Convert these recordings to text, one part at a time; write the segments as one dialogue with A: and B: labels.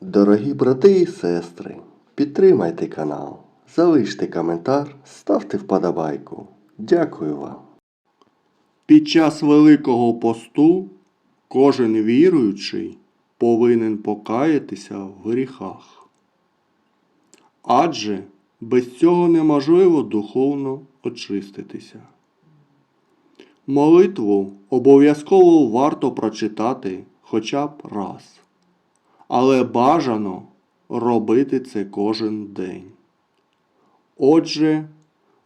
A: Дорогі брати і сестри, підтримайте канал, залиште коментар, ставте вподобайку. Дякую вам.
B: Під час Великого посту кожен віруючий повинен покаятися в гріхах. Адже без цього неможливо духовно очиститися. Молитву обов'язково варто прочитати хоча б раз, але бажано робити це кожен день. Отже,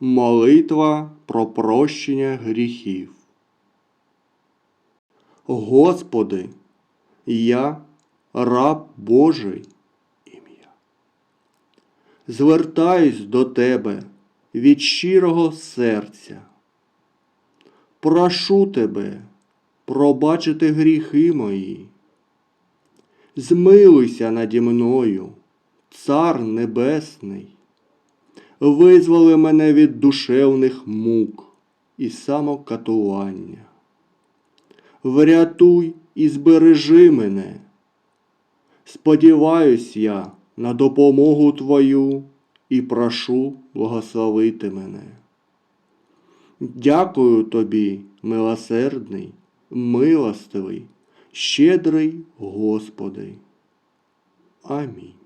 B: молитва про прощення гріхів. Господи, я раб Божий ім'я. Звертаюсь до Тебе від щирого серця. Прошу Тебе пробачити гріхи мої. Змилуйся наді мною, Цар Небесний. Визволи мене від душевних мук і самокатування. Врятуй і збережи мене. Сподіваюсь я на допомогу Твою і прошу благословити мене. Дякую тобі, милосердний, милостивий, щедрий Господи. Амінь.